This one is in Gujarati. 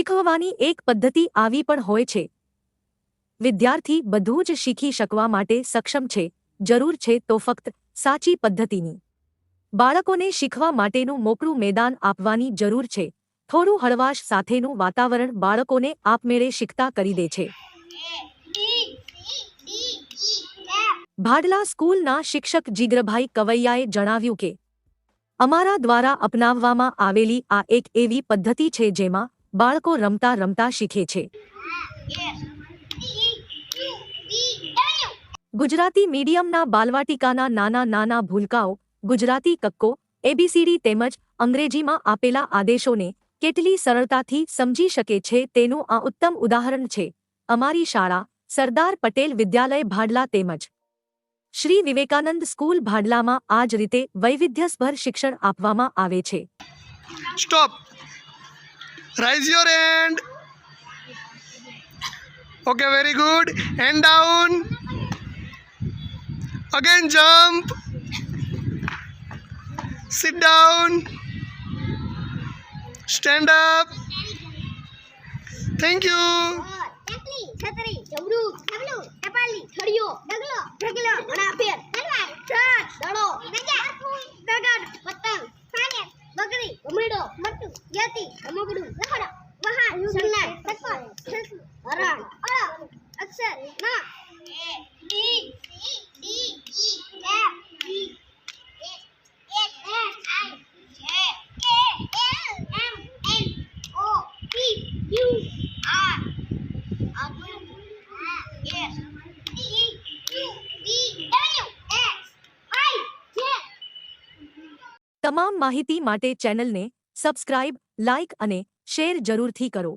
શીખવવાની એક પદ્ધતિ આવી પણ હોય છે. વિદ્યાર્થી બધું જ શીખી શકવા માટે સક્ષમ છે, જરૂર છે તો ફક્ત સાચી પદ્ધતિની. બાળકોને શીખવા માટેનું મોકળું મેદાન આપવાની જરૂર છે. થોડું હળવાશ સાથેનું વાતાવરણ બાળકોને આપમેળે શીખતા કરી દે છે. ભાડલા સ્કૂલના શિક્ષક જીગ્રભાઈ કવૈયાએ જણાવ્યું કે, અમારા દ્વારા અપનાવવામાં આવેલી આ એક એવી પદ્ધતિ છે જેમાં બાળકો રમતા રમતા શીખે છે. ગુજરાતી મીડિયમના બાલવાટિકાના નાના નાના ભૂલકાઓ, ગુજરાતી કક્કો, એબીસીડી તેમજ અંગ્રેજીમાં આપેલા આદેશોને કેટલી સરળતાથી સમજી શકે છે તેનું આ ઉત્તમ ઉદાહરણ છે. અમારી શાળા, સરદાર પટેલ વિદ્યાલય ભાડલા તેમજ શ્રી વિવેકાનંદ સ્કૂલ ભાડલામાં આ જ રીતે વૈવિધ્યસભર શિક્ષણ આપવામાં આવે છે. Stop. Raise your hand. Okay, very good. Hand down. Again jump. Sit down. Stand up. Thank you. યતી રમકડું લખડો વહા સન્નાટ તકર છલકું હરણ અળ અક્ષર ના. A B C D E F G H S I J K L M N O P U R. તમામ માહિતી માટે ચેનલને સબસ્ક્રાઇબ લાઇક અને શેર જરૂરથી કરો.